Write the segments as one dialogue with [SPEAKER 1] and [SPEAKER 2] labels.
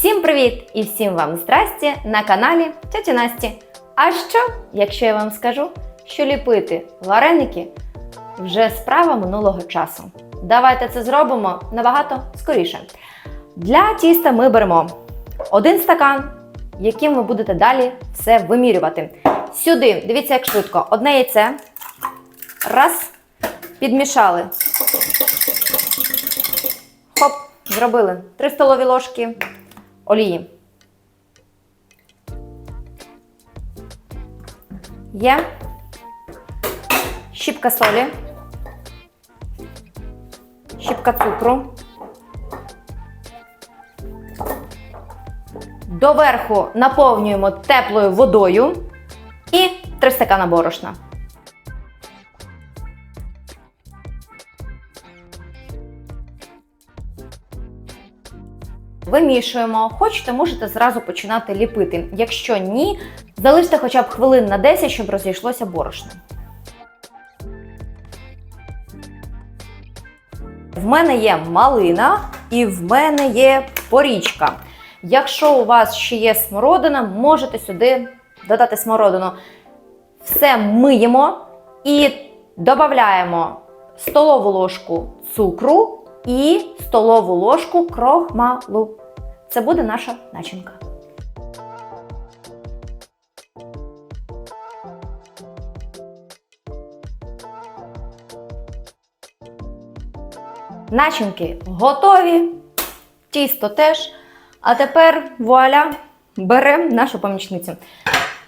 [SPEAKER 1] Всім привіт і всім вам здрасті на каналі Тьоті Насті. А що, якщо я вам скажу, що ліпити вареники вже справа минулого часу? Давайте це зробимо набагато скоріше. Для тіста ми беремо один стакан, яким ви будете далі все вимірювати. Сюди, дивіться, як швидко, одне яйце. Раз, підмішали. Хоп, зробили 3 столові ложки олії. Є щіпка солі, щіпка цукру. Доверху наповнюємо теплою водою і 3 стакана борошна. Вимішуємо. Хочете, можете зразу починати ліпити. Якщо ні, залиште хоча б хвилин на 10, щоб розійшлося борошно. В мене є малина і в мене є порічка. Якщо у вас ще є смородина, можете сюди додати смородину. Все миємо і додаємо столову ложку цукру і столову ложку крохмалу. Це буде наша начинка. Начинки готові, тісто теж. А тепер вуаля, беремо нашу помічницю.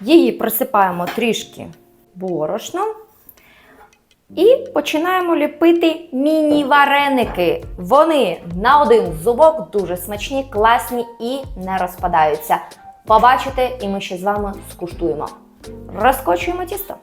[SPEAKER 1] Її присипаємо трішки борошном. І починаємо ліпити міні-вареники. Вони на один зубок дуже смачні, класні і не розпадаються. Побачите, і ми ще з вами скуштуємо. Розкочуємо тісто.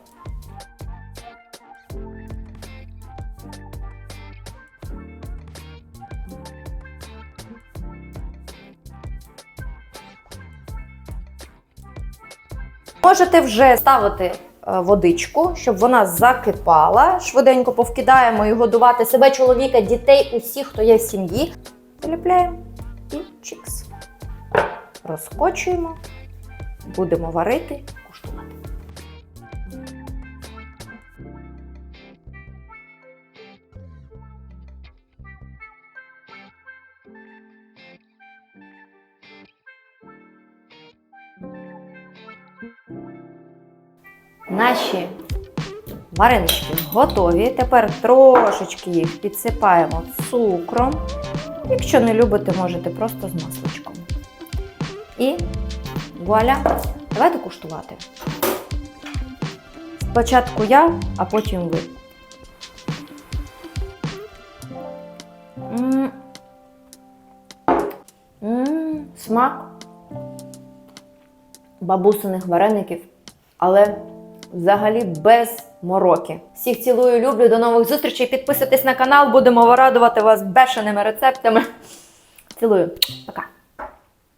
[SPEAKER 1] Можете вже ставити водичку, щоб вона закипала. Швиденько повкидаємо і годувати себе, чоловіка, дітей, усіх, хто є в сім'ї. Виліпляємо і чікс. Розкочуємо, будемо варити, Наші варенички готові. Тепер трошечки їх підсипаємо цукром. Якщо не любите, можете просто з масличком. І вуаля, давайте куштувати. Спочатку я, а потім ви. Смак бабусиних вареників, але взагалі без мороки. Всіх цілую, люблю. До нових зустрічей. Підписуйтесь на канал, будемо радувати вас бешеними рецептами. Цілую. Пока.